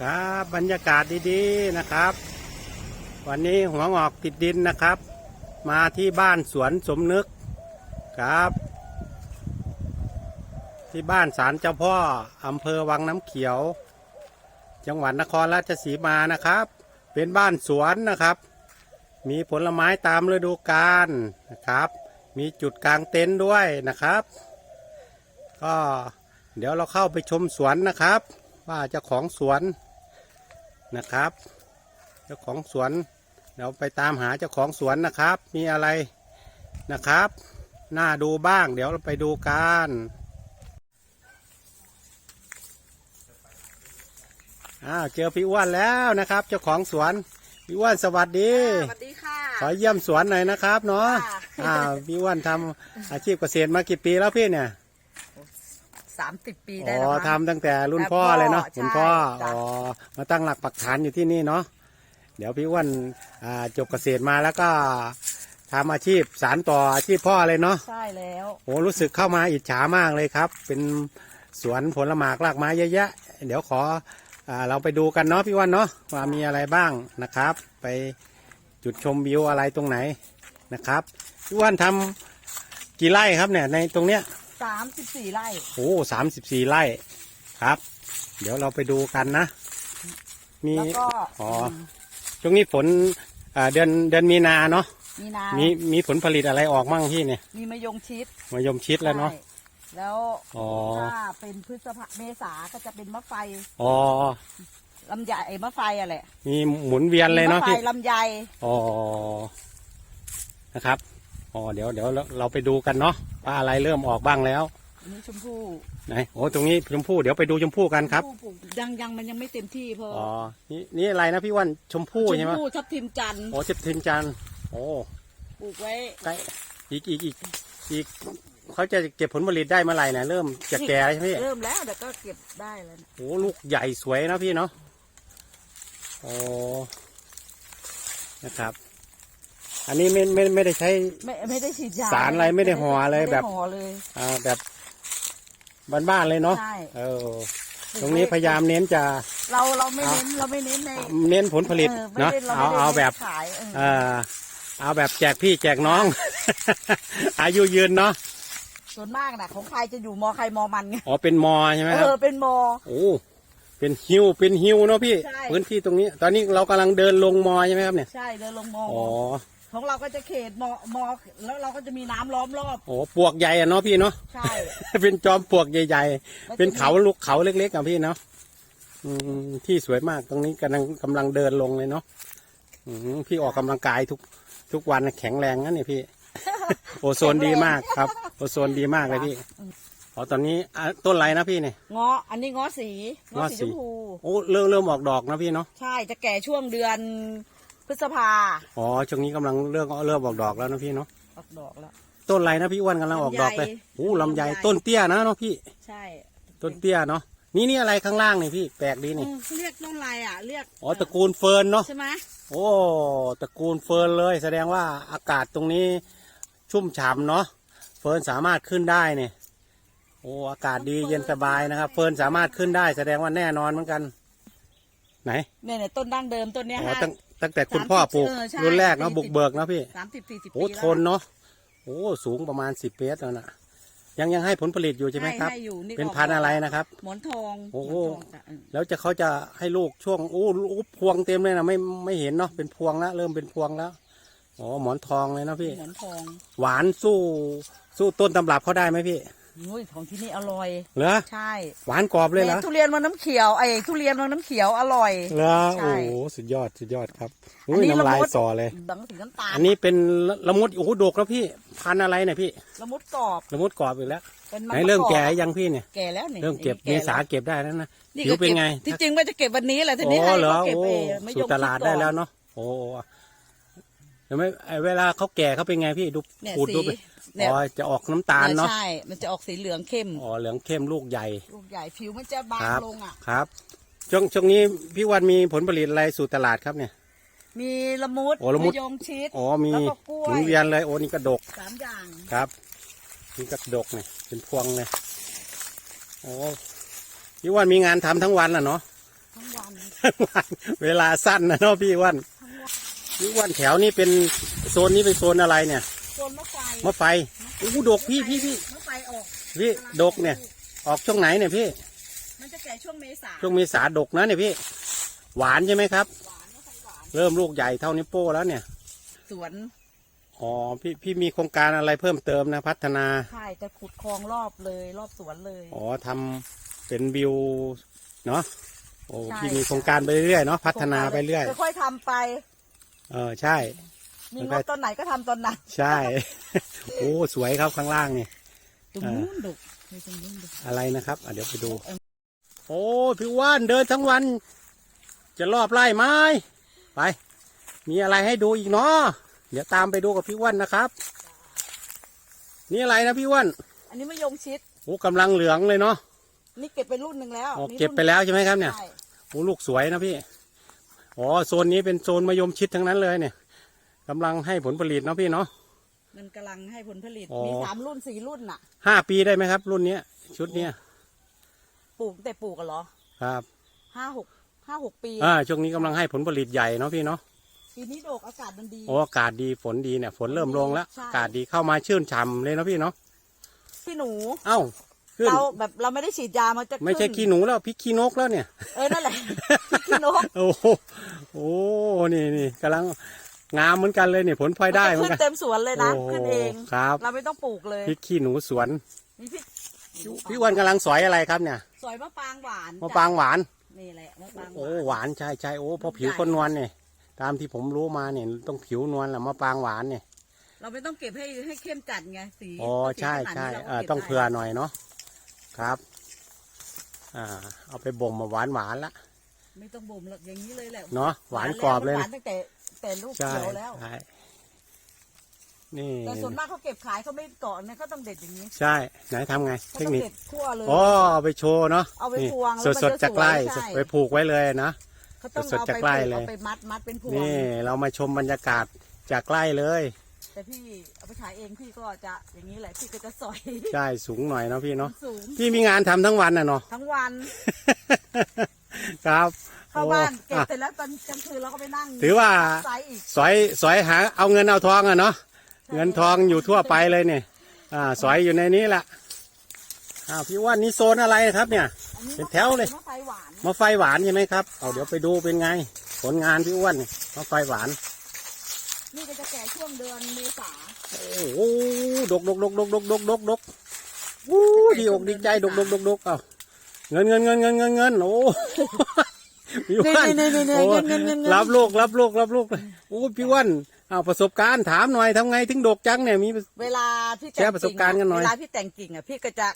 ครับบรรยากาศดีๆนะครับ วันนี้หัวงอกติดดินนะครับ มาที่บ้านสวนสมนึกครับ ที่บ้านศาลเจ้าพ่ออำเภอวังน้ำเขียว จังหวัดนครราชสีมานะครับ เป็นบ้านสวนนะครับ มีผลไม้ตามฤดูกาลนะครับ มีจุดกลางเต็นท์ด้วยนะครับ ก็เดี๋ยวเราเข้าไปชมสวนนะครับ ว่าเจ้าของสวน นะครับ เจ้าของสวนเดี๋ยวไปตามหาเจ้าของสวนนะครับ มีอะไรนะครับน่าดูบ้าง เดี๋ยวเราไปดูกันอ้าวเจอพี่อ้วนแล้วนะครับ เจ้าของสวนพี่อ้วนสวัสดี สวัสดีค่ะ ขอเยี่ยมสวนหน่อยนะครับเนาะค่ะอ่าพี่อ้วนทำอาชีพเกษตรมากี่ปีแล้วพี่เนี่ย สามสิบปีอ๋ได้อแล้วมั้ง ทำตั้งแต่รุ่นแต่พ่อพ่อเลยเนาะใช่คุณพ่อจ้ะ อ๋อมาตั้งหลักปักฐานอยู่ที่นี่เนาะเดี๋ยวพี่อ้วนอ่าจบเกษตรมาแล้วก็ทำอาชีพสารต่ออาชีพพ่อเลยเนาะใช่แล้ว โอ้รู้สึกเข้ามาอิจฉามากเลยครับ เป็นสวนผลหมากรากไม้เยอะแยะเดี๋ยวขออ่าเราไปดูกันเนาะพี่อ้วนเนาะว่ามีอะไรบ้างนะครับ ไปจุดชมวิวอะไรตรงไหนนะครับพี่อ้วนทำกี่ไร่ครับเนี่ยในตรงเนี้ย สามสิบสี่ไร่ โอ้สามสิบสี่ไร่ครับ เดี๋ยวเราไปดูกันนะ มีแล้วก็อ๋อช่วงนี้ฝนอ่าเดือนเดือนมีนาเนาะมีนามีมีผลผลิตอะไรออกมั่งพี่เนี่ยมีมะยงชิดมายมชิดแล้วเนาะ ใช่แล้วอ๋อ ถ้าเป็นพฤษภาเมษาก็จะเป็นมะไฟอ๋อลำไยไอ้มะไฟอะแหละมีหมุนเวียนเลยเนาะมะไฟพี่ลำไยอ๋อนะครับ อ๋อเดี๋ยวเดี๋ยวเราเราไปดูกันเนาะว่าอะไรเริ่มออกบ้างแล้วอันนี้ชมพู่ไหนโอ้ตรงนี้ชมพู่เดี๋ยวไปดูชมพู่กันครับชมพู่ปลูกยังยังมันยังไม่เต็มที่เพออ๋อนี่นี่อะไรนะพี่อ้วันชมพู่ชใช่มไหมพู่ทับทิมจันทร์โอ้เจ็บทิมจันทร์โอ้ปลูกไว้ใกล้อีกอีกอีกอีกเขาจะเก็บผลผลิตได้เมื่อไหร่นะเริ่มจะแก่แล้วใช่ไหมพี่ เริ่มแล้วเดี๋ยวก็เก็บได้แล้วนะโอ้ลูกใหญ่สวยนะพี่เนาะโอ้นะครับ อันนี้ไม่ไม่ไม่ได้ใช้ ไม่ไม่ได้ฉีดยาสารอะไรไม่ได้ห่ออะไรม่ด้แบบห่อเลย อ่าแบบบ้านๆเลยเนาะใช่ เออ ตรงนี้พยายามเน้นจะ เราเราไม่เน้นเราไม่เน้นในเน้นผลผลิตออไม่เนาะได้รเอาไม่ได้เอาแบบขายเออ เออเอาแบบแจกพี่แจกน้อง อายุยืนเนาะส่วนมากนะของใครจะอยู่มอใครมอมันไงอ๋อเป็นมอใช่ไหมเอครับอเป็นมอ โอ้เป็นฮิวเป็นฮิวเนาะพี่ ใช่ พื้นที่ตรงนี้ ตอนนี้เรากำลังเดินลงมอใช่ไหมครับเนี่ย ใช่เดินลงมออ๋อ ของเราก็จะเขตมอมอแล้วเราก็จะมีน้ำล้อมรอบ โอ้ปวกใหญ่อะเนาะพี่เนาะ ใช่ เป็นจอมปลวกใหญ่แล้วๆเป็นเขาลูกเขาเล็กๆอะพี่เนาะอืมที่สวยมากตรงนี้กำลังกำลังเดินลงเลยเนาะอืมพี่ออกกำลังกายทุกทุกวันแข็งแรงนั่นนี่พี่ โอโซนดีมากครับ โอโซนดีมากเลยพี่อ๋อตอนนี้อะต้นไรนะพี่เนี่ย เงาะอันนี้เงาะสีเงาะสีชเงาะสีมพู โอ้เริ่มเริ่มออกดอกนะพี่เนาะ ใช่จะแก่ช่วงเดือน พฤษภาอ๋อช่วงนี้กำลังเริ่มเริ่มออกดอกแล้วนะพี่เนาะออกดอกแล้ว ต้นอะไรนะพี่อ้วนกำลังออกดอกเลยลำไยโอ้ลำไยลำไย ต้นเตี้ยนะเนาะพี่ ใช่ต้นเตี้ยเนาะนี่นี่อะไรข้างล่างนี่พี่แปลกดีนี่เออเรียกต้นอะไรอะ เรียกอ๋อตระกูลเฟิร์นเนาะใช่ไหมโอ้ตระกูลเฟิร์นเลย แสดงว่าอากาศตรงนี้ชุ่มฉ่ำเนาะเฟิร์นสามารถขึ้นได้เนี่ยโอ้อากาศดีเย็นสบายนะครับ เฟิร์นสามารถขึ้นได้ แสดงว่าแน่นอนเหมือนกัน ไหน เนี่ยเนี่ยต้นดั้งเดิมต้นเนี้ยอ๋อฮะตั้ง ตั้งแต่คุณพ่อปลูกเออใช่รุ่นแรกเนาะสี่สิบบุกเบิกเนาะพี่สามสิบสี่สิบโอ้ปีทนเนาะโอ้สูงประมาณสิบเมตรแล้วนะยังยังให้ผลผลิตอยู่ใช่ไหมครับให้อยู่เป็นพันธุ์อะไรนะครับ หมอนทองโอ้โหมนทงจ้ะเออแล้วจะเขาจะให้ลูกช่วงโอ้ลูกพวงเต็มเลยนะไม่ไม่เห็นเนาะเป็นพวงแล้วเริ่มเป็นพวงแล้วอ๋อหมอนทองเลยนะพี่ หมอนทองหวานสู้สู้ต้นตำรับเขาได้ไหมพี่ อุ้ยของที่นี่อร่อย เหรอใช่หวานกรอบเลยเหรอนี่ทุเรียนวังน้ำเขียวไอ้ทุเรียนวังน้ำเขียวอร่อยเหรอใช่โอ้โหสุดยอดสุดยอดครับอัอุ้นยนี้น้ำลายละมุดสอเลยดังสีน้ำตาลอันนี้เป็นละละมุดโอ้โหดกแล้วพี่พันธุ์อะไรเนี่ยพี่ละมุดกรอบละมุดกรอบอีกแล้วเป็นไหมันนเริ่มประอบแก่ยังพี่เนี่ยแก่แล้วนี่เริ่มเก็บเมแก่ษาแล้วเก็บได้แล้วนะนี่ผิวก็เป็นก็บไงที่จริงว่าจะเก็บวันนี้แหละทีโอ้นี้ให้เหรอเขาเก็บโอ้เองไม่สู่ยอมตลาดได้แล้วเนาะโอ้เดี๋ยวไม่ไอ้เวลาเขาแก่เขาเป็นไงพี่ดูเนี่ยขูดสีดูไป เนี่ยอ๋อจะออกน้ำตาลเนาะใช่ มันจะออกสีเหลืองเข้ม อ๋อเหลืองเข้มลูกใหญ่ ลูกใหญ่ผิวมันจะบางครับ ลงอะ ครับ ช่วงช่วงนี้พี่วันมีผลผลิตอะไรสู่ตลาดครับเนี่ย มีละมุดโอ้ละมุด ยงชิด อ๋อมีแล้วก็กล้วย หมุนเวียนเลยโอ้นี่กระดกสามอย่าง ครับนี่กระดกเนี่ยเป็นพวงเลยโอ้พี่วันมีงานทำทั้งวันล่ะเนาะ ทั้งวันเวลาสั้นนะเนาะพี่อ้วันทั้งวันพี่อ้วันแถวนี้เป็นโซนนี้เป็นโซนอะไรเนี่ย โซนมะไฟมะไฟอู้ดกพี่พี่พี่มะไฟออกพี่ดกเนี่ย ออกช่วงไหนเนี่ยพี่ มันจะแก่ช่วงเมษาช่วงเมีสาดกนะเนี่ยพี่ หวานใช่ไหมครับหวานมะไฟหวานเริ่มลูกใหญ่เท่านิ้วโป้แล้วเนี่ย สวน อ๋อ พี่พี่มีโครงการอะไรเพิ่มเติมนะพัฒนา ใช่ จะขุดคลองรอบเลยรอบสวนเลย อ๋อทำเป็นวิวเนาะ โอ้ใช่พี่มีโครงการไปเรื่อยๆเนาะ พัฒนาไปเรื่อยค่อยๆทำไป เออใช่ มีมันงก็บตอนไหนก็ทำตอนนั้นใช่ โอ้สวยครับข้างล่างนี่ตรงนู้นดุมีตรงนู้นดุอะไรนะครับอะเดี๋ยวไปดู โอ้พี่ว่านเดินทั้งวัน จะรอบไล่ไม้ไป มีอะไรให้ดูอีกเนาะเดี๋ยวตามไปดูกับพี่ว่านนะครับ นี่อะไรนะพี่ว่านอันนี้มะยงชิดโอ้กำลังเหลืองเลยเนาะนี่เก็บไปรุ่นหนึ่งแล้วอ๋อนี่เก็บไปแล้วใช่ไหมครับเนี่ยใช่โอ้ลูกสวยนะพี่อ๋อโซนนี้เป็นโซนมะยมชิดทั้งนั้นเลยเนี่ย กำลังให้ผลผลิตเนาะพี่เนาะ มันกำลังให้ผลผลิต อ๋อ มีสามรุ่นสี่รุ่นน่ะ ห้าปีได้ไหมครับ รุ่นเนี้ยชุดเนี้ยปลูกแต่ปลูกกันเหรอครับห้าหกห้าหกปี อ่าช่วงนี้กำลังให้ผลผลิตใหญ่เนาะพี่เนาะปีนี้ดกอากาศมันดี โอ้อากาศดีฝนดีเนี่ยฝนเริ่มลงแล้วใช่ อากาศดีเข้ามาชื่นฉ่ำเลยเนาะพี่เนาะพี่หนู เอ้าขึ้นเราแบบเราไม่ได้ฉีดยามันจะไม่ใช่ขึ้นขี้หนูแล้วพริกขี้นกแล้วเนี่ย เออนั่นแหละพี่นกโอ้โหโอ้นี่นี่กำลัง งามเหมือนกันเลยเนี่ยผลพลอยได้เหมือขึ้นนกัน เต็มสวนเลยนะโอ้ขึ้นเองครับ เราไม่ต้องปลูกเลยพริกขี้หนูสวน มีพริกพี่อ้วันกำลังสอยอะไรครับเนี่ยสอยมะปรางหวานมะปรางหวาน นี่แหละมะปรางหโอ้วานหวานใช่ใช่โอ้เพอผิวคนนวลเนี่ยตามที่ผมรู้มาเนี่ยต้องผิวนวลแหละมะปรางหวานเนี่ยเราไม่ต้องเก็บให้ให้เข้มจัดไงสีอ๋อสีใช่ขนาดใช่นี้ราก็เออก็บต้องได้เผื่อหน่อยเนาะครับอ่าเอาไปบ่มมาหวานหวานๆละไม่ต้องบ่มหรอกอย่างนี้เลยแหละเนาะหวานกรอบเลยหวานะนตั้งแต่ แต่ลูกใช่เขียวแล้ว ใช่นี่แต่ส่วนมากเขาเก็บขายเขาไม่เกาะเนี่ยเขาต้องเด็ดอย่างนี้ใช่ไหนทำไง เขาเทคต้องนิคเด็ดทั่วเลย อ๋อเอาไปโชว์เนาะเอาไปนี่พวงสแล้วดมันสดจะๆจากไร่สวยใช่ ไปผูกไว้เลยนะ เขาต้องสดเอาๆจากไปไร่ผูกเลย เอาไปมัดมัดเป็นพวงนี่เรามาชมบรรยากาศจากไร่เลย แต่พี่เอาไปขายเองพี่ก็จะอย่างนี้แหละพี่ก็จะสอยใช่สูงหน่อยเนาะพี่เนาะสูงพี่มีงานทำทั้งวันน่ะเนาะ ทั้งวัน ครับ เข้าบ้านโอ้เก็บอะเสร็จแล้วตอนกลางคืนเราก็ไปนั่งถือว่าไซส์อีกสอยสอยหาเอาเงินเอาทองอะเนาะเงินทองอยู่ทั่วไปเลยเนี่ยอ่าสอยอยู่ในนี้แหละอ้าวพี่อ้ว่านี่โซนอะไรครับเนี่ย อันนี้เป็นแถวเลย มะไฟหวานมะไฟหวานใช่ไหมครับเอาเดี๋ยวไปดูเป็นไง ผลงานพี่อ้วนนี่มะไฟหวาน นี่ก็จะแก่ช่วงเดือนเมษาโอ้โหดกดกดกดกดกดกดกดกวู้ดีอกดีใจดกดกดกดกเอาเงินเงินเงินเงินเงินเงินโอ้ พี่อ้วนนี่นี่นี่โอ้เงินเงินเงินเงินรับลูกรับลูกรับลูกโอ้พี่อ้วนเอาประสบการณ์ถามหน่อยทำไงถึงดกจังเนี่ยมีเวลาพี่แชร์ประสบการณ์กันหน่อยเวลาพี่แต่งกิ่งอะพี่ก็จะ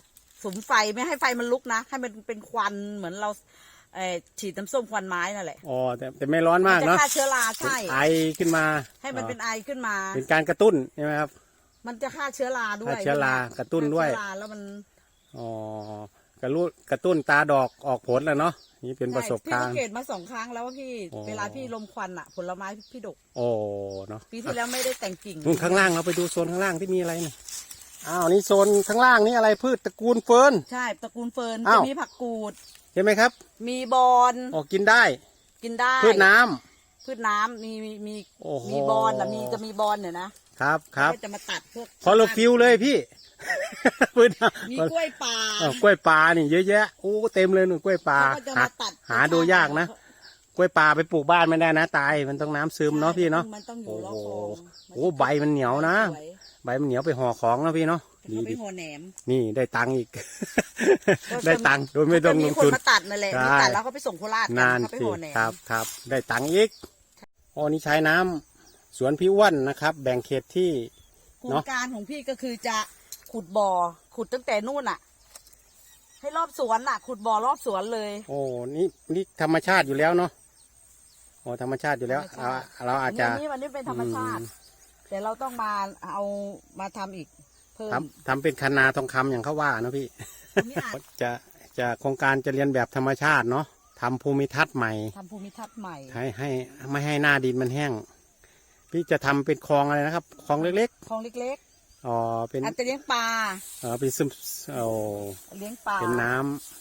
สุมไฟไม่ให้ไฟมันลุกนะให้มันเป็นควันเหมือนเราเอ่อฉีดน้ำส้มควันไม้นั่นแหละ อ๋อแต่แต่ไม่ร้อนมากจะเนาะฆ่าเชื้อราใช่ไอขึ้นมา ให้มันเป็นไอขึ้นมา เป็นการกระตุ้นใช่ไหมครับ มันจะฆ่าเชื้อราด้วยฆ่าเชื้อรากระตุ้นด้วยฆ่าเชื้อราแล้วมัน อ๋อกระลุกระตุ้นตาดอกออกผลแล้วเนาะ นี่เป็นประสบใช่การพี่ณ์สังเกตมาสองครั้งแล้วว่าพี่อ๋อเวลาพี่ลมควันอะผลไม้พี่ดกโอ้เนาะปีที่แล้วไม่ได้แต่งกิ่งนู่นข้างล่างเราไปดูโซนข้างล่างที่มีอะไรนี่อ้าวนี่โซนข้างล่างนี่อะไรพืชตระกูลเฟิร์นใช่ตระกูลเฟิร์นอ้าจะวมีผักกูดเห็นไหมครับ มีบอนออกกินได้ กินได้พืชน้ำพืชน้ำมีมีมีโอ้โหมีบอนอะมีจะมีบอนเนี่ยนะครับครับก็จะมาตัดพวกคอโลฟิลเลยพี่ พืชน้ำมีกล้วยป่าเออกล้วยปลานี่เยอะแยะโอ้เต็มเลยนู่นกล้วยปลาเขาก็จะหามาตัด หาดูยากนะกล้วยปลาไปปลูกบ้านไม่ได้นะตายมันต้องน้ำซึมเนาะพี่เนาะ มันต้องอยู่โอ้รอบโหคลองโอ้ใบมันเหนียวนะ สวยใบมันเหนียวไปห่อของนะพี่เนาะดีเขาไปดีห่อแหนมนี่ได้ตังค์อีกก็จะได้ตังค์โดยไม่ต้องลงก็จะมีคนทุนมาตัดนั่นแหละใช่มีตัดแล้วเขาไปส่งโคราชกันนานเขาไปสิห่อแหนมครับครับได้ตังค์อีกอ๋อนี่ใช้น้ำสวนพี่อ้วนนะครับ แบ่งเขตที่ โครเนงอะการของพี่ก็คือจะ ขุดบ่อ ขุดตั้งแต่นู่นอะ ให้รอบสวนอะ ขุดบ่อรอบสวนเลย โอ้นี่นี่ธรรมชาติอยู่แล้วเนาะโอ้ธรรมชาติอยู่แล้วธรรมชาติอ่าเราอาจจะอันนี้วันนี้เป็นธรรมชาติ อืม แต่เราต้องมาเอามาทำอีก เพิ่ม ทำทำเป็นคันนาทองคำอย่างเขาว่านะพี่อันนี้อาจจะจะโครงการจะเรียนแบบธรรมชาติเนาะทำภูมิทัศน์ใหม่ ทำภูมิทัศน์ใหม่ ให้ให้ไม่ให้หน้าดินมันแห้ง พี่จะทำเป็นคลองอะไรนะครับคลองเล็กคลองเล็กๆ อ๋อเป็นๆอาจจะเลี้ยงปลาเออเป็นซึมโอ้เลี้ยงปลาเป็นน้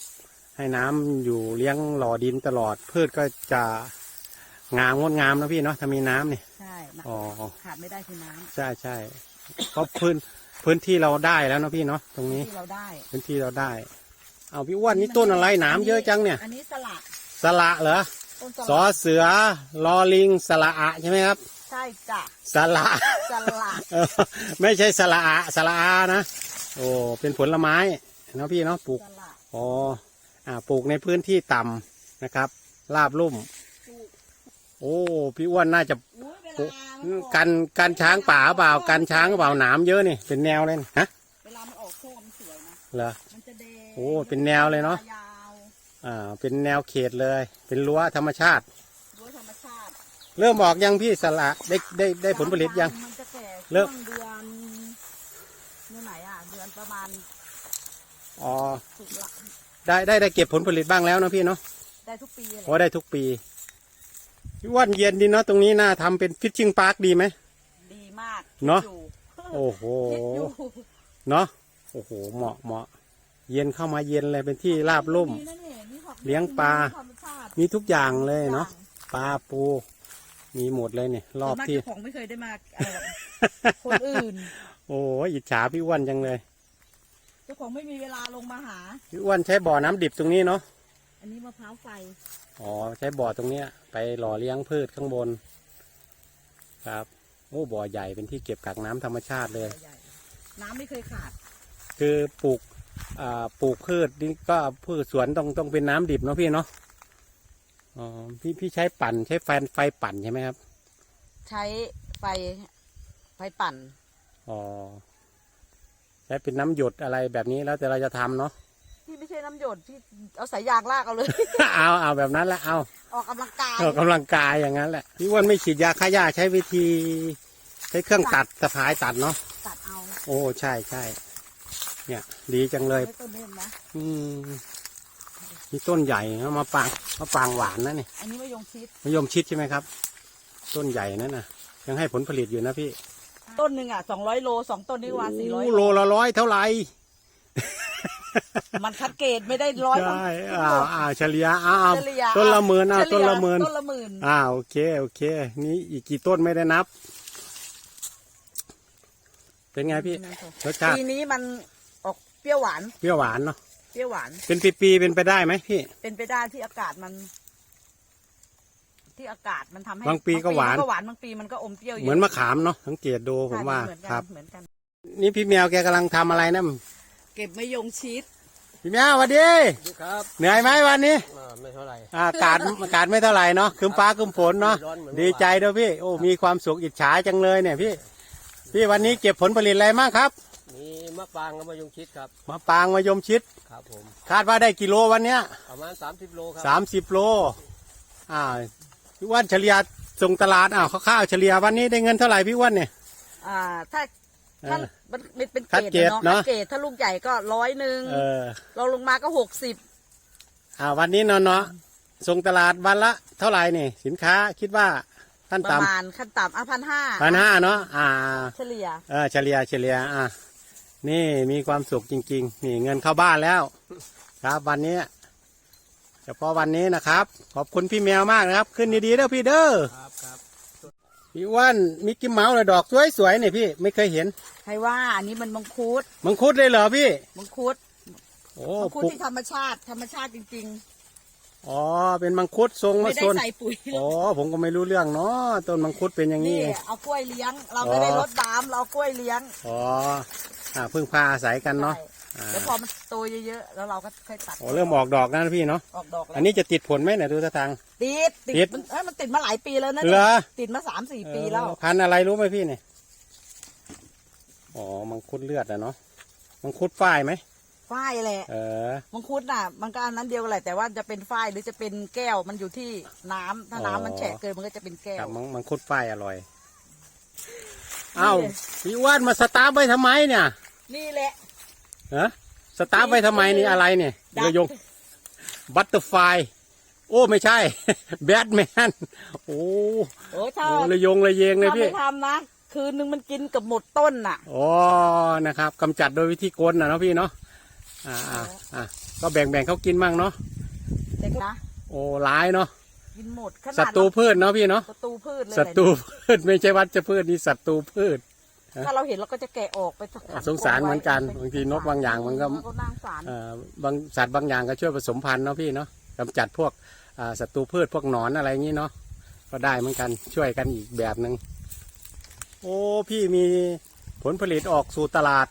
ำให้ให้น้ำอยู่เลี้ยงหล่อดินตลอด พืชก็จะงามงดงามนะพี่เนาะถ้ามีน้ำนี่ใช่นะอ๋อขาดไม่ได้คือน้ำใช่ใช่เพราะพื้นพื้นที่เราได้แล้วเนาะพี่เนาะตรงนี้ที่เราได้พื้นที่เราได้ เอาพี่อ้วนนี่ต้นอะไรหนามเยอะจังเนี่ย อันนี้สละสละเหรอต้นสสอละเสือลอลิงสละอะใช่ไหมครับ ใช่จ้ะสละสละเออไม่ใช่สละอะสละอานะ โอ้ เป็นผลไม้เนาะพี่เนาะปลูก สละอ๋อ อ่า ปลูกในพื้นที่ต่ำนะครับ ราบลุ่มโอ้ พี่อ้วนน่าจะอุ้ยเวปลูกลามันออกกันกันช้างป่าเปล่ากันช้างเปล่าหนามเยอะนี่ เป็นแนวเลยนี่ฮะ เวลามันออกโค้งมันสวยนะ เหรอ มันจะแดงโอ้เป็นแนวเลยเนอะ ยาวอ่า เป็นแนวเขตเลย เป็นรั้วธรรมชาติ รั้วธรรมชาติ เริ่มออกยังพี่สละได้ได้ได้ผลผลิตยัง มันจะแก่เลิกช่วงเดือนเดือนไหนอะ เดือนประมาณอ๋อสุกละได้ได้ได้เก็บผลผลิตบ้างแล้วเนาะพี่เนาะได้ทุกปีเลยโอ้ได้ทุกปีพี่อ้วนเย็นดีเนาะตรงนี้น่าทำเป็นฟิชชิงพาร์คดีไหม ดีมากเนอะ อยู่โอ้โหคิดอยู่เนาะโอ้โหเหมาะเหมาะเย็นเข้ามาเย็นเลยเป็นที่ราบลุ่ม ดีนะนี่มีผักเลี้ยงปลา ธรรมชาติมีทุกอย่างเลยเนาะปลาปู มีหมดเลยเนี่ยรอบส่วนมากที่เจ้าของไม่เคยได้มาอะไรแบบคนอื่น โอ้ยอิจฉาพี่อ้วนจังเลยเจ้าของไม่มีเวลาลงมาหาพี่อ้วนใช้บ่อน้ำดิบตรงนี้เนาะอันนี้มะพร้าวไฟอ๋อใช้บ่อตรงเนี้ย ไปหล่อเลี้ยงพืชข้างบน ครับโอ้บ่อใหญ่เป็นที่เก็บกักน้ำธรรมชาติเลยใหญ่ๆน้ำไม่เคยขาด คือปลูกอ่าปลูกพืชนี่ก็พืชสวนต้องต้องเป็นน้ำดิบเนาะพี่เนาะ อ๋อพี่พี่ใช้ปั่นใช้ไฟไฟปั่นใช่ไหมครับ ใช้ไฟไฟปั่นอ๋อใช้เป็นน้ำหยดอะไรแบบนี้แล้วแต่เราจะทำเนาะ ที่ไม่ใช่น้ำหยดที่เอาสายยางลากเอาเลย เอาเอาแบบนั้นแหละเอาออกกำลังกายออกกำลังกายอย่างนั้นแหละพี่อ้วนไม่ฉีดยาฆ่าหญ้าใช้วิธี ใช้เครื่องตัดสะพายตัดเนาะตัดเอาโอ้ใช่ใช่เนี่ย ดีจังเลย ไม่ต้นเล่นนะ อืม มีต้นใหญ่นะมาปางมาปางหวานนะนี่อันนี้มะยงชิดมะยมชิดใช่ไหมครับ ต้นใหญ่นั่นนะยังให้ผลผลิตอยู่นะพี่ ต้นหนึ่งอะสองร้อยโลสองต้นนี่วันสี่ร้อยโโลละร้อยเท่าไหร่มันคัดเกรดไม่ได้ร้อยใช่อ้าวอ้าวเฉลี่ยอ้าวเฉลี่ยต้นละหมื่นอ้าวเฉต้นยละหมื่นต้นละหมื่นอ้าวโอเคโอเค นี่อีกกี่ต้นไม่ได้นับ เป็นไงพี่รสชาติปีนี้มันออกเปรี้ยวหวานเปรี้ยวหวานเนาะ เปรี้ยวหวาน เป็นปีๆเป็นไปได้ไหมพี่ เป็นไปได้ที่อากาศมัน ที่อากาศมันทำให้บางปีก็หวาน บงก็หวานบางปีมันก็อมเปรี้ยวยู่เหมือนมะขามเนาะสังเกตดูผมว่าใช่เหมือนคกัรันบเหมือนกัน นี่พี่แมวแกกำลังทำอะไรนะเก็บมะยงชิด พี่แมวสวัสดีครับเหนื่อยไหมวันนี้อ่าไม่เท่าไหร่ อากาศ อากาศไม่เท่าไหร่เนาะคืมฟ้าคืมฝนเนาะร้อนเหมือนดีใจด้วยพี่ โอ้มีความสุขอิจฉาจังเลยเนี่ยพี่ พี่วันนี้เก็บผลผลิตอะไรมากครับ มีมะปรางกับมะยงชิดครับมาปางมายมชิด ครับผม คาดว่าได้กิโลวันเนี้ยประมาณ 30 โลครัสามสิบโล อ่าพี่อ้วันเฉลี่ยส่งตลาดอ้าวข้าวๆเฉลี่ยวันนี้ได้เงินเท่าไหร่พี่อ้วันเนี่ย อ่าถ้าถ้าเออมันมันเป็นคัดเกรดอะเกรดเนเนาะอะคัดเกรดถ้าลูกใหญ่ก็ร้อยหนึ่งเออ เราลงมาก็หกสิบอ่าวันนี้เนาะเนาะส่งตลาดวันละเท่าไหร่นี่ สินค้าคิดว่าขั้นประต่ำมาณขั้นต่ำอะพันห้าพันห้าเนาะอ่า เฉลี่ย เออเฉลี่ยเฉลี่ยอะ นี่มีความสุขจริง ๆ นี่เงินเข้าบ้านแล้ว ครับวันนี้เฉพาะวันนี้นะครับ ขอบคุณพี่แมวมากนะครับ ขึ้นดีๆเด้อพี่เด้อครับครับพี่อ้วันมิกกี้เมาส์เลยดอกสวยๆเนี่ยพี่ไม่เคยเห็นใครว่าอันนี้มันมังคุดมังคุดเลยเหรอพี่มังคุดโอ้มังคุดปลูกที่ธรรมชาติธรรมชาติจริง อ๋อเป็นมังคุดทรงๆ มาไม่ได้โซนใส่ปุ๋ยอ๋อผมก็ไม่รู้เรื่องเนาะต้นมังคุดเป็นอย่างนี้นี่เอง เอากล้วยเลี้ยง เราไม่ได้อ๋อ ลดน้ำเราเอากล้วยเลี้ยง อ๋อ อ่าพึ่งพาอาศัยกันเนาะใช่อ่าแล้วพอมันโตเยอะๆแล้วเราก็ค่อยตัดโอ้เริ่มออกดอกแล้วนะพี่เนาะออกดอกแล้วอันนี้จะติดผลไหมเนี่ยดูท่าทาง ติดติติดดมันเอ้ยมันติดมาหลายปีแล้วนะเหรอ ติดมาสามสี่ปีแล้ว เออพันธุ์อะไรรู้ไหมพี่เนี่ยอ๋อมังคุดเลือดอะเนาะมังคุดฝ้ายไหมฝ้ายแหละเออ มังคุดน่ะ มันก็อันนั้นเดียวกันแหละแต่ว่าจะเป็นฝ้ายหรือจะเป็นแก้วมันอยู่ที่น้ำถ้าน้ำมันแฉะเกินมันก็จะเป็นแก้ครัวบมังมังคุดฝ้ายอร่อย เอ้าพี่อ้ว่านมาสตาร์ทไว้ทำไมเนี่ยนี่แหละ ฮะสตาร์ทไว้ทำไมนี่อะไรเนี่ยดัก เรือยงบัตเตอร์ไฟโอ้ไม่ใช่ แบทแมนโอ้โอ้ถ้าโหระยงระเยงเลยถ้าพี่ ไม่ทำนะ คืนนึงมันกินเกับหมดต้นน่ะ อ๋อ นะครับกำจัดโดยวิธีกลนะเนาะพี่เนาะ อ่าอ่าอ่าก็แบ่งแบ่งเขากินมั่งเนาะ เด็กนะ โอ้ร้ายเนาะ กินหมดขนาดศัตรูพืชเนาะพี่เนาะศัตรูพืชเลยศัตรูพืชไม่ใช่วัชพืชนี่ศัตรูพืช ถ้าเราเห็นเราก็จะแกะออกไปสักสงสารเหมือนกันบางทีนกบางอย่างมันก็ก็น่าสงสารเอ่อบางสัตว์บางอย่างก็ช่วยผสมพันธุ์เนาะพี่เนาะกำจัดพวกอ่าศัตรูพืชพวกหนอนอะไรอย่างนี้เนาะก็ได้เหมือนกันช่วยกันอีกแบบหนึ่งโอ้พี่มีผลผลิตออกสู่ตลาด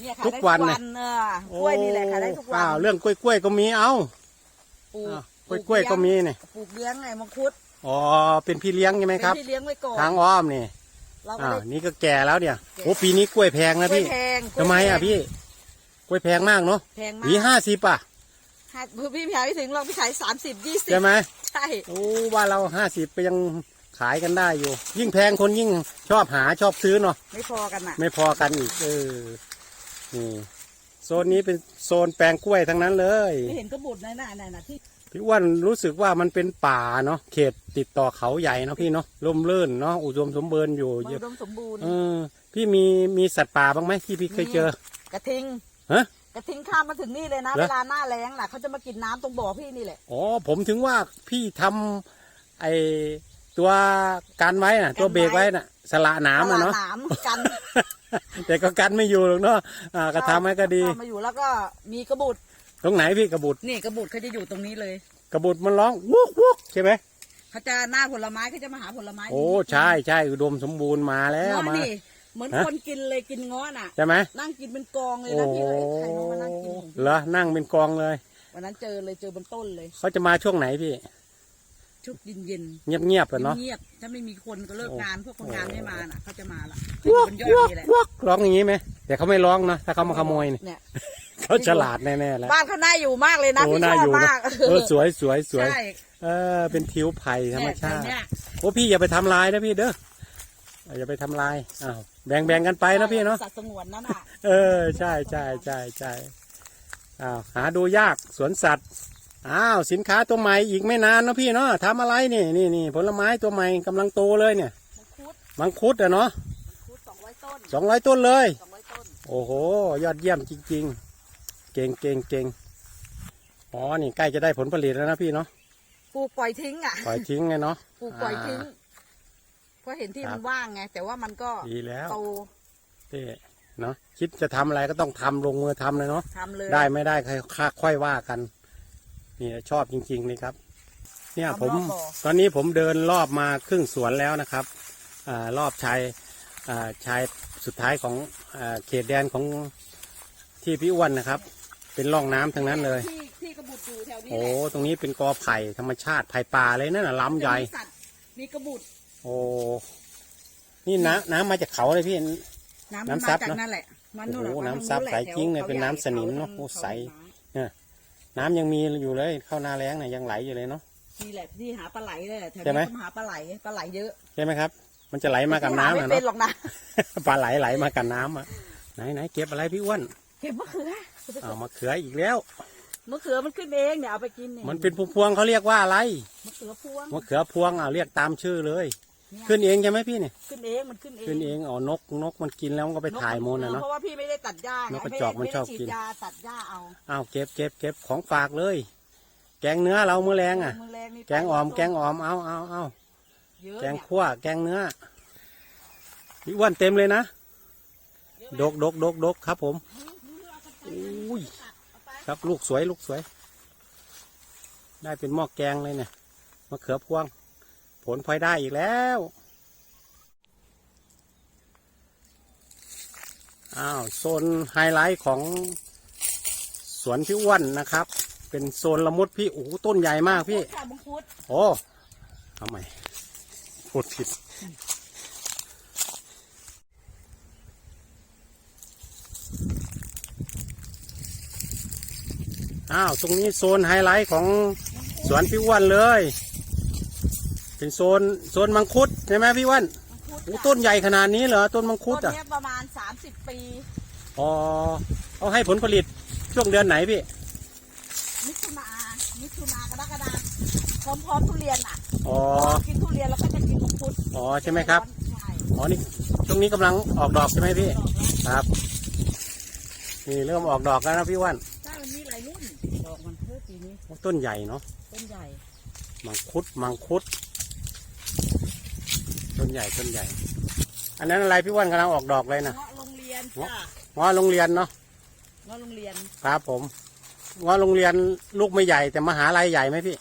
เนี่ยขายทุกได้วันเนี่ยเออกล้วยนี่แหละขายได้ทุกวัอ้านวเรื่องกล้วยกล้วยๆก็มีเอ้าปลูก อ้าวกล้วยกล้วยๆก็มีเนี่ยปลูกเลี้ยงไงมังคุดอ๋อ เป็นพี่เลี้ยงใช่ไหมครับ เป็นที่เลี้ยงไว้ก่อนทางอ้อมนี่เราก็อ้าวได้นี่ก็แก่แล้วเนี่ยแก่โอ้ปีนี้กล้วยแพงนะกล้วยพี่แพงกล้วยทำไมอะแพง พี่กล้วยแพงมากเนาะแพงหวีมากห้าสิบอะห้าพี่พี่ขายไม่ถึงเราพี่ขายสามสิบยี่สิบใช่ไหมใช่โอ้ว่าเราห้าสิบไปยังขายกันได้อยู่ ยิ่งแพงคนยิ่งชอบหาชอบซื้อเนาะ ไม่พอกันอะ ไม่พอกันอีกเออนี่โซนนี้เป็นโซนแปลงกล้วยทั้งนั้นเลย ไม่เห็นกระบุดในน่ะน่ะน่ะที่ พี่อ้วนรู้สึกว่ามันเป็นป่าเนาะเขตติดต่อเขาใหญ่เนาะพี่เนาะร่มรื่นเนาะอุดมสมบูรณ์อยู่มันเยอุอะดมสมบูรณ์เออ พี่มีมีสัตว์ป่าบ้างไหมที่พี่เคยเจอกระทิงฮะ กระทิงข้ามมาถึงนี่เลยนะ เหรอ เวลาหน้าแล้งน่ะเขาจะมากินน้ำตรงบ่อพี่นี่แหละ อ๋อผมถึงว่าพี่ทำไอตัวกันไว้น่ะ ตัวเบรกไว้น่ะ สละหน้ำตอะลาดเนาะ หนามกัน แต่ก็กันไม่อยู่หรอกเนาะอ่าก็ทำให้ก็ดี เข้ามาอยู่แล้วก็มีกระบุด ตรงไหนพี่กระบุดนี่กระบุดเขาจะอยู่ตรงนี้เลย กระบุดมันร้องวุกวุกใช่ไหมเขาจะหน้าผลไม้เขาจะมาหาผลไม้โอ้ใช่ใช่อุดมสมบูรณ์มาแล้วเงาะมานี่เหมือนฮะคนกินเลยกินเงาะน่ะใช่ไหมนั่งกินเป็นกองเลยโอ้นะพี่เอ้ยใครน้องมานั่งกินของพี่เหรอนั่งเป็นกองเลยวันนั้นเจอเลยเจอบนต้นเลยเขาจะมาช่วงไหนพี่ชุกเย็นเย็นเงียบเงียบๆกันๆเนาะเงียบๆถ้าไม่มีคนก็เลิกงานพวกคนงานไม่มาน่ะเขาจะมาละวอกบนยอวดอกนี่แหละวอกร้องอย่างนี้ไหมแต่เขาไม่ร้องนะถ้าเขามาขโมยเนี่ย เนี่ยเขาฉลาดแน่ๆแล้ว บ้านเขาน่าอยู่มากเลยนะโอ้พี่ชน่าอบอยู่นะมากเออสวยสวยสวยใช่เออเป็นทิวไผ่ธรรมชาติเนี่ยโอ้พี่อย่าไปทำลายนะพี่เด้ออย่าไปทำลายอ้าวแบ่งแบ่งกันไปนะพี่เนาะสัตว์สงวนนั่นน่ะเออใช่ใช่ใช่ใช่อ้าวหาดูยากสวนสัตว์อ้าวสินค้าตัวใหม่อีกไม่นานนะพี่เนาะทำอะไรนี่นี่นี่ผลไม้ตัวใหม่กำลังโตเลยเนี่ยมังคุดมังคุดอะเนาะคุดสองร้อยต้นสองร้อยต้นเลย สองร้อยต้นโอ้โห ยอดเยี่ยมจริงๆเก่งเก่งเก่งอ๋อ นี่ใกล้จะได้ผลผลิตแล้วนะพี่เนาะปลูกปล่อยทิ้งอะ ปล่อยทิ้งไงเนาะปลูกปล่อยทิ้งอ่าเพราะเห็นที่ครับมันว่างไง แต่ว่ามันก็ดีแล้ว โตพี่เนาะ คิดจะทำอะไรก็ต้องทำลงมือทำเลยเนาะ ทำเลยได้ไม่ได้ค่อยค่าค่อยว่ากัน นี่ชอบจริงๆเลยครับ เนี่ยผมตอนนี้ผมเดินรอบมาครึ่งสวนแล้วนะครับอารอบชายอ่าชายสุดท้ายของอาเขตแดนของที่พี่อ้วนนะครับ เป็นร่องน้ำทั้งนั้นเลย ที่ที่กระบุดอยู่แถวนี้โอ้แหละตรงนี้เป็นกอไผ่ธรรมชาติไผ่ป่าเลยนั่นน่ะล้ำใหญ่มีสัตว์มีกระบุดโอ้นี่น้ำน้ำมาจากเขาเลยพี่ น้ำมันน้ำมาซับจากเนอะนั่นแหละมันโอ้โหนู่นน่ะน้ำทางซับแหละใสจริงเลยแถวเป็นน้ำขาสนิมเนอะขโอ้เขาใสเขาน้ำยังมีอยู่เลยเข้าหนาแรงเนี่ยยังไหลอยู่เลยเนาะ นี่แหละที่หาปลาไหลเลยแหละแถวใช่ไหมนี้ก็มาหาปลาไหลปลาไหลเยอะใช่ไหมครับ มันจะไหลมากับที่หน้ำไม่นะเป็นเนาะหรอกนะ ปลาไหลไหลมากับน้ำอะไหนไหนเก็บอะไรพี่อ้วนเก็บมะเขือ เอามาเขืออีกแล้วมะเขือมันขึ้นเองเดี๋ยวเอาไปกินเนี่ยมันเป็นพวงๆเขาเรียกว่าอะไรมะเขือพวงมะเขือพวงอะเรียกตามชื่อเลยเนี่ยขึ้นเองใช่ไหมพี่เนี่ยขึ้นเองมันขึ้นเองขึ้นเองอ๋อนกนกมันกินแล้วมันก็ไปถ่ายมูลนะเนาะเพราะว่าพี่ไม่ได้ตัดหญ้านกกระไม่จอกได้มันชอบไได้กินฉีดยาตัดหญ้าเอาอ้าวเก็บเก็บเก็บของฝากเลย แกงเนื้อเราเมื่อแรงอะมือรงนี่แกงอ่อมแกงอ่อมเอาเอาเอาเยอะแกงเนี่ยคั่วแกงเนื้อพี่อ้วนเต็มเลยนะดกดกดกดกครับผมอุ้ย ครับลูกสวยลูกสวย ได้เป็นหม้อแกงเลยเนี่ยมะเขือพวง ผลพลอยได้อีกแล้วอ้าวโซนไฮไลท์ของสวนพี่อ้วนนะครับ เป็นโซนละมุดพี่โอ้โหต้นใหญ่มากพี่ ค่ะมังคุดโอ้ทำไมพูดผิด อ้าวตรงนี้โซนไฮไลท์ของสวนพี่อ้วนเลย เป็นโซนโซนมังคุดใช่ไหมพี่อ้วนมังคุดโอ้จ้ะต้นใหญ่ขนาดนี้เหรอต้นมังคุดต้นอะเนี้ยประมาณสามสิบปี อ๋อเอาให้ผลผลิตช่วงเดือนไหนพี่มิถุนา มิถุนากรกฎาพร้อมๆทุเรียนอะอ๋อพอกินทุเรียนแล้วก็จะกินมังคุดอ๋อใช่ไหมครับใช่อ๋อนี่ช่วงนี้กำลังออกดอกใช่ไหมพี่ดอกแล้วครับ นี่เริ่มออกดอกแล้วนะพี่อ้วันใช่ ต้นใหญ่เนาะต้นใหญ่มังคุดมังคุด ต้นใหญ่ต้นใหญ่ อันนั้นอะไรพี่อ้วันกำลังออกดอกเลยนะเงาะโรงเรียนเงาะจ้ะง้อโรงเรียนเนาะเงาะโรงเรียนครับผมง้อโรงเรียนลูกไม่ใหญ่แต่มหาลัยใหญ่ไหมพี่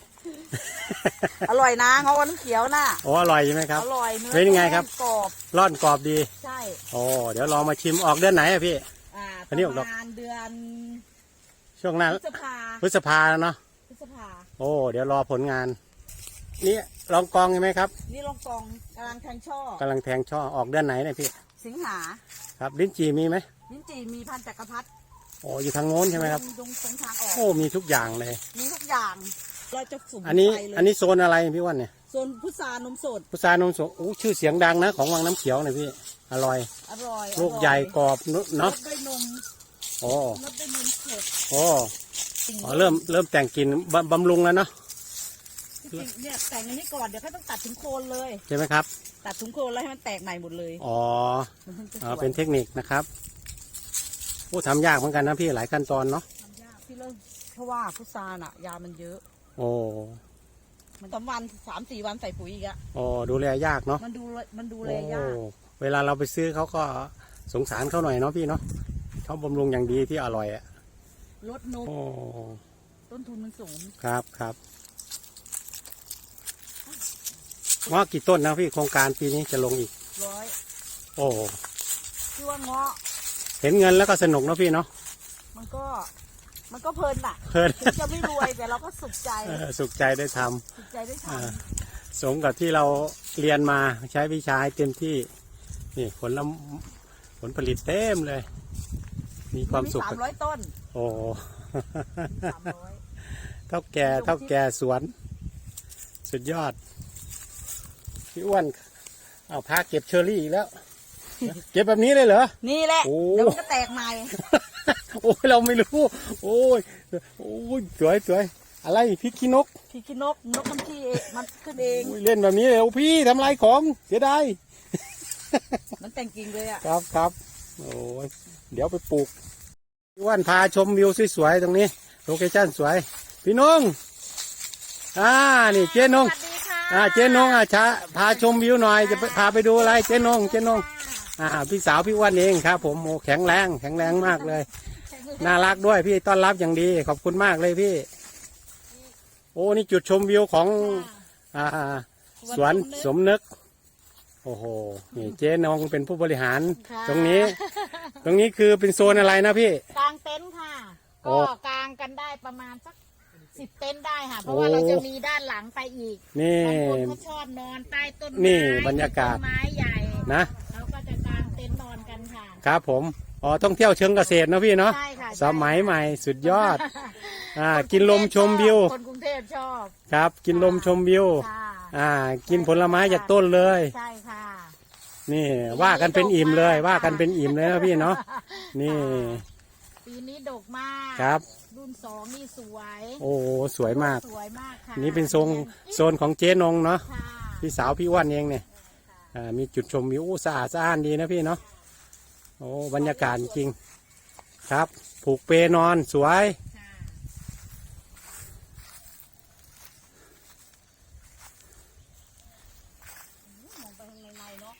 อร่อยนะเงาะน้ำเขียวน่ะโอ้อร่อยใช่ไหมครับอร่อยเนื้อเป็นยังไงครับกรอบร่อนกรอบดีใช่โอ้เดี๋ยวลองมาชิมออกเดือนไหนอะพี่ อ่าอันนี้ออกปดอก ระมาณเดือนช่วงหน้าพฤษภาพฤษภาแล้วเนาะพฤษภา โอ้ เดี๋ยวรอผลงาน นี่ลองกองใช่ไหมครับ นี่ลองกองกำลังแทงช่อกำลังแทงช่อออกเดือนไหนเนี่ยพี่ สิงหาครับ ลิ้นจีมีไหมลิ้นจี่มีพันธุ์จักรพรรดิโอ้อยู่ทางโน้นใช่ไหมครับ ตรงตรงทางออก โอ้ มีทุกอย่างเลย มีทุกอย่าง เราจะสุ่มอันนี้ ไปเลยอันนี้โซนอะไรพี่อ้วันเนี่ยโซนพุทรานมสด พุทรานมสดอู้ชื่อเสียงดังนะ ของวังน้ำเขียวเนี่ยพี่ อร่อย อร่อยลูกใหญ่กรอบนุรเนาะสด้วยนมโอ้รสด้วยนมสดโอ้ อ๋อเริ่มเริ่มแต่งกลิ่นบำบำรุงแล้วเนาะจริงๆเนี่ยแต่งอันนี้ก่อนเดี๋ยวเขาต้องตัดถึงโคนเลย ใช่ไหมครับ ตัดถุงโคนแล้วให้มันแตกใหม่หมดเลยอ๋อมันถึงจะสอ๋อวยเป็นเทคนิคนะครับโอ้ทำยากเหมือนกันนะพี่หลายขั้นตอนเนาะทำยากพี่เลิกเพราะว่าพุทราน่ะ ยามันเยอะ โอ้มันสามวันสามสี่วันใส่ปุ๋ยอีกอะโอ้ดูแลยากเนาะมันดูแลมันดูแลโอ้ยากเวลาเราไปซื้อเขาก็สงสารเขาหน่อยเนาะพี่เนาะเขาบำรุงอย่างดีที่อร่อยอะ ลดนมโอ้ต้นทุนมันสูงครับครับว่ากี่ต้นนะพี่โครงการปีนี้จะลงอีก ร้อยโอ้ที่ว่าเงาะเห็นเงินแล้วก็สนุกเนาะพี่เนาะมันก็ มันก็เพลินอะเพลินถึงจะไม่รวยแต่เราก็สุขใจเออสุขใจได้ทำ สุขใจได้ทอ่า สมกับที่เราเรียนมาใช้วิชาให้เต็มที่ นี่ผลละผลผลิตเต็มเลย มีำความสุขสามร้อยต้นโอ้สามร้อยเท่าแก่เท่าแก่สวน สุดยอด พี่อ้วน เอาพาเก็บเชอรี่อีกแล้ว เก็บแบบนี้เลยเหรอ นี่แหละโอ้ เดี๋ยวมันก็แตกใหม่โอ้ยเราไม่รู้ โอ้ยโอ้ยสวยสวยอะไรพริกขี้นกพี่กินนกนกมันขี้เองมันขึ้นเอง โอ้ยเล่นแบบนี้เลยโอ้พี่ทำลายของเสียดาย มันแต่งกิ่งเลยอะครับครับโอ้ยเดี๋ยวไปปลูกพี่ อ้วนพาชมวิวสวยๆตรงนี้โลเคชั่นสวย พี่น้องอ่านี่เจ๊นงสวัสดีค่ะอ่าเจ๊นงอะชาพาชมวิวหน่อยจะไปพาไปดูอะไรเจ๊นงเจ๊นงอ่าพี่สาวพี่อ้วนเองครับ ผมโอ้แข็งแรงแข็งแรงมากเลย น่ารักด้วยพี่ต้อนรับอย่างดีขอบคุณมากเลยพี่ โอ้นี่จุดชมวิวของอ่าสวนสมนึก โอ้โหนี่เจ๊นงเป็นผู้บริหาร ค่ะ ตรงนี้ ตรงนี้คือเป็นโซนอะไรนะพี่กางเต็นท์ค่ะ โอ้ก็กางกันได้ประมาณสักสิบเต็นท์ได้ค่ะ เพราะโอ้ว่าเราจะมีด้านหลังไปอีกนี่ บางคนเขาชอบนอนใต้ต้นนี่ไม้บรรยากาศ ต้นไม้ใหญ่นะเขาก็จะกางเต็นท์นอนกันค่ะ ครับผมอ๋อท่องเที่ยวเชิงเกษตรนะพี่เนาะใช่ค่ะสมัยใหม่สุดยอดอ่ากินลมชมวิวคนกรุงเทพชอบครับ กินลมชมวิว ค่ะ อ่า กินผลไม้จากต้นเลย ใช่ค่ะ นี่ ว่ากันเป็นอิ่มเลย ว่ากันเป็นอิ่มเลยนะพี่เนาะนี่ ปีนี้ดกมากครับ รุ่นสองนี่สวย โอ้โหสวยมาก สวยมากค่ะนี่เป็นโซนโซนของเจ๊นงเนาะค่ะพี่สาวพี่อ้วนเองเนี่ยอ่ามีจุดชมวิวอู้สะอาดสะอ้านดีนะพี่เนาะโอ้บรรยากาศจริงครับ ผูกเปนอนสวย ค่ะ มองไปข้างในๆเนาะ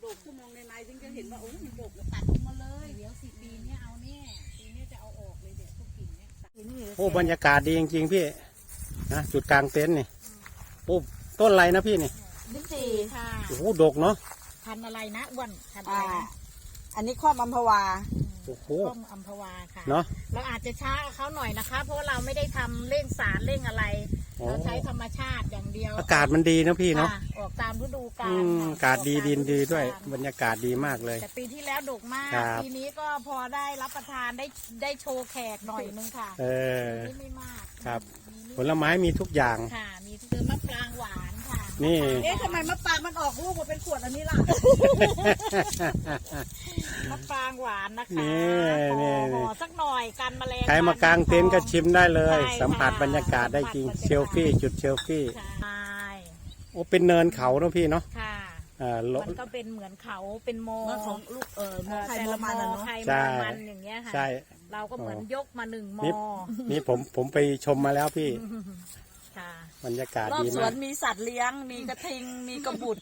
โดกชั่วโมองในในๆถึงจะเห็นว่าโอ้ยมันโดกแล้วตัดลงมาเลย เดี๋ยวสิปีนี้เอาแน่ปีนี้จะเอาออกเลยเด็ดทุกกิ่งเนี่ย นี่เลย โอ้บรรยากาศดีจริงๆพี่นะจุดกลางเต็นท์นี่โอ้ต้นอะไรนะพี่นี่ลิ้นจี่ค่ะโอ้โหดกเนาะพันธุ์อะไรนะอ้วนพันธุ์อะอ่า ไรนะอันนี้ข้อมอัมพวา โอ้โหต้มอัมพวาค่ะ เนาะเราอาจจะช้ากับเขาหน่อยนะคะ เพราะว่าเราไม่ได้ทำเร่งสารเร่งอะไรโอ้ เราใช้ธรรมชาติอย่างเดียวอากาศมันดีนะพี่เนาะค่ะออกตามฤดูกาอืลมค่ะอากาศดีดินดีด้วยออกตามบรรยากาศดีมากเลย แต่ปีที่แล้วดกมาก ครับ ปีนี้ก็พอได้รับประทานได้ได้โชว์แขกหน่อยนึงค่ะเออ ปีนี้ไม่มากครับ มีนิดผลไม้มีทุกอย่าง ค่ะ มีคือมะปรางหวานค่ะ นี่ เอ๊ะทำไมมะปรางมันออกลูกมาเป็นขวดอันนี้ล่ะ มะปรางหวานนะคะนี่ห่อนี่นี่ ห่อสักหน่อยกันแมลงใครมากางเต็นท์ก็ชิมได้เลยใช่สัมผัสค่ะบรรยากาศได้จริงสัมผัสบรรยากาศเซลฟี่จุดเซลฟี่ใช่โอ้เป็นเนินเขาเนาะพี่เนาะค่ะออ่าลมันก็เป็นเหมือนเขาเป็นโมเมื่อของลูกเออมเอ่ออใครแต่มอละโมมันอะเนาะใครใช่ มามันอย่างเงี้ยค่ะ ใช่ เราก็เหมือนยกมาหนึ่งมอนี่ นี่ผมผมไปชมมาแล้วพี่ค่ะ บรรยากาศรอบดีสวมานกมีสัตว์เลี้ยง มีกระทิง มีกระบุด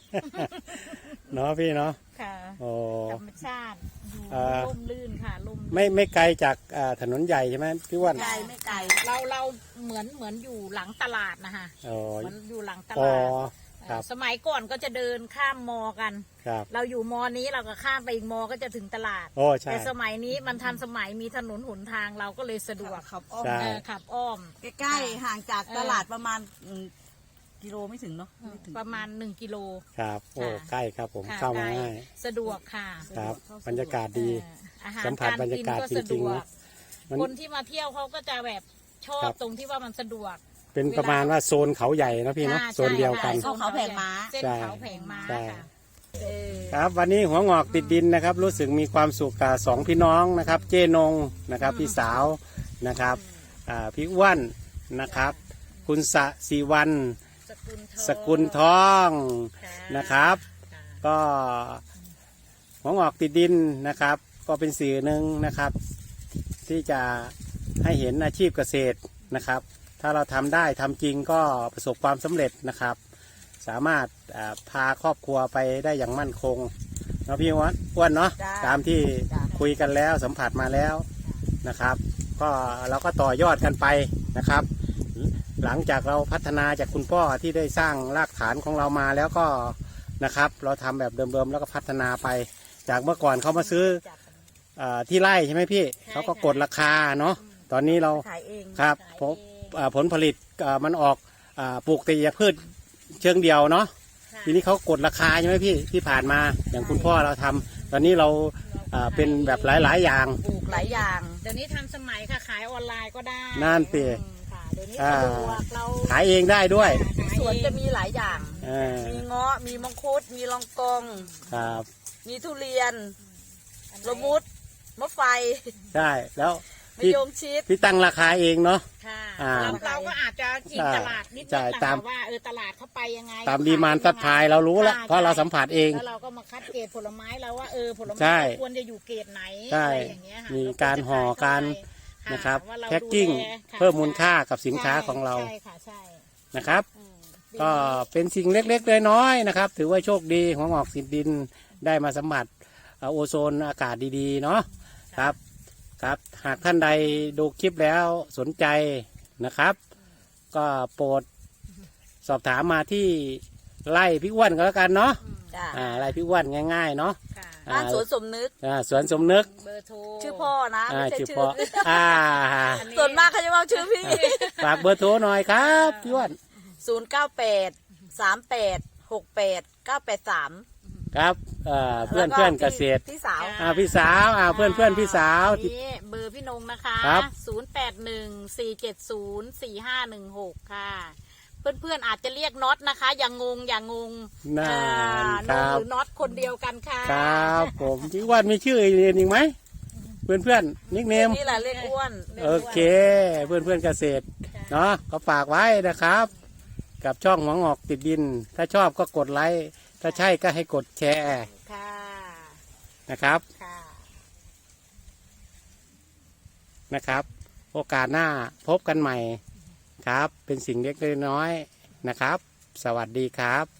เนาะพี่เนาะค่ะโอ้ ธรรมชาติอยู่เอ่อร่มรื่นค่ะร่มรื่นไม่ไม่ไกลจากอ่าถนนใหญ่ใช่ไหมพี่อ้วันไกลไม่ไกลเราเราเหมือนเหมือนอยู่หลังตลาดนะคะอ๋อเหมือนอยู่หลังตอ๋อลาด ครับสมัยก่อนก็จะเดินข้ามมอกัน ครับ เราอยู่มอนี้เราก็ข้ามไปอีกมอก็จะถึงตลาด โอ้ใช่ แต่สมัยนี้มันทันสมัยมีถนนหนทางเราก็เลยสะดวกขับอ้อมใช่ เออขับอ้อม ใกล้ๆ ห่างจากเออตลาดประมาณอืมกิโลไม่ถึงเนาะไม่ถึง ประมาณหนึ่งกิโล ครับ โอ้ค่ะ ใกล้ครับผมค่ะเข้ามาได้ง่ายสะดวกค่ะครับบรรยากาศดี เอออาหารสัมผัสการบรรยากาศกินก็สะจริดงๆวนะกมัน คนที่มาเที่ยวเขาก็จะแบบชอบครับตรงที่ว่ามันสะดวก เป็นประมาณว่าโซนเขาใหญ่นะพี่เนาะค่ะโซนเดียวกันใช่เข้าเขาแผงม้าเส้นใช่เขาแผงม้าใช่ ค่ะเออครับวันนี้หัวงอกติดดินนะครับ รู้สึกมีความสุขกับสองพี่น้องนะครับ เจนงนะครับพี่สาวนะครับอ่าพี่อ้วนนะครับ คุณสะสีวันสกุลทองสกุลทองค่ะนะครับ ค่ะก็หัวงอกติดดินนะครับ ก็เป็นสื่อหนึ่งนะครับ ที่จะให้เห็นอาชีพเกษตรนะครับ ถ้าเราทำได้ทำจริงก็ประสบความสำเร็จนะครับ สามารถอ่าพาครอบครัวไปได้อย่างมั่นคงเนาะพี่อ้วนอ้วนเนาะจ้าตามที่จ้าคุยกันแล้วสัมผัสมาแล้วนะครับ ก็เราก็ต่อยอดกันไปนะครับ หลังจากเราพัฒนาจากคุณพ่อที่ได้สร้างรากฐานของเรามาแล้วก็นะครับ เราทำแบบเดิมๆแล้วก็พัฒนาไป จากเมื่อก่อนเขามาซื้อเออที่ไร่ใช่ไหมพี่เขาก็กดราคาเนาะตอนนี้เราขายเองครับขายผลเองอ่า ผลผลิตอ่ามันออกอาปลูกแต่ยาพืชเชิงเดียวเนาะค่ะทีนี้เขากดราคาใช่ไหมพี่ที่ผ่านมาอย่างคุณพ่อเราทำตอนนี้เราอ่าเป็นแบบหลายๆอย่างปลูกหลายอย่าง เดี๋ยวนี้ทันสมัยค่ะขายออนไลน์ก็ได้นั่นสิอืมค่ะเดี๋ยวนี้อ่าสะดวกเราขายเองได้ด้วยที่สวนจะมีหลายอย่างเออมีเงาะมีมังคุดมีลองกองครับมีทุเรียนละมุดมะไฟได้แล้ว มะพี่ยงชิดพี่ตั้งราคาเองเนาะ ค่ะอ่า เราเราก็อาจจะกินใช่ตลาดนิดนึใช่งแหละตามค่ะว่าเออตลาดเขาไปยังไงตามดีมานซัพพลายเรารู้แล้วใช่เพราะเราสัมผัสเอง แล้วเราก็มาคัดเกรดผลไม้แล้วว่าเออผลไม้ใช่ควรจะอยู่เกรดไหนใช่อะไรอย่างเงี้ยค่ะมีการห่อการเนะครับว่าเาแพ็คกิ้งดูแลค่ะเพิ่มมูลค่ากับสินค้าใช่ของเรา ใช่ค่ะใช่นะครับ อืมก็เป็นสิ่งเล็กๆน้อยๆนะครับ ถือว่าโชคดีหัวงอกสินดินได้มาสัมผัสเอ่อโอโซนอากาศดีๆเนาะครับ ครับ หากท่านใดดูคลิปแล้วสนใจนะครับ ก็โปรดสอบถามมาที่ไล่พี่อ้วนก็แล้วกันเนาะจ้าอ่าไล่พี่อ้วนง่าย ๆ เนาะค่ะบ้านสวนสมนึก อ่าสวนสมนึกเบอร์โทรชื่อพ่อนะอ่าไม่ใช่ชื่อชื่พ่อออ่าส่วนมากเขาจะว่าชื่อพี่ฝากเบอร์โทรหน่อยครับพี่อ้วน ศูนย์เก้าแปดสามแปดหกแปดเก้าแปดสาม ครับเอ่อเพื่อนเพื่อนเกษตรพี่สาวอ่าพี่สาวอ่าเพื่อนเพื่อนพี่สาวที่นี่เบอร์พี่นงนะคะครับ ศูนย์แปดหนึ่งสี่เจ็ดศูนย์สี่ห้าหนึ่งหกค่ะ เพื่อนๆอาจจะเรียกน็อตนะคะ อย่างงงอย่างงงน่าอ่านคนงรับหรือน็อตคนเดียวกันค่ะครับผมพี่อ้วนมีชื่ออื่นอีกไหมเพื่อนเพื่อนนิกเนม นี่แหละเรียกอ้วนโอเค เพื่อนเพื่อนเกษตรเนาะก็ฝากไว้นะครับ กับช่องหัวงอกติดดิน ถ้าชอบก็กดไลค์ ถ้าใช่ก็ให้กดแชร์ค่ะ นะครับ ค่ะ นะครับ โอกาสหน้าพบกันใหม่ครับ เป็นสิ่งเล็กๆน้อยๆนะครับ สวัสดีครับ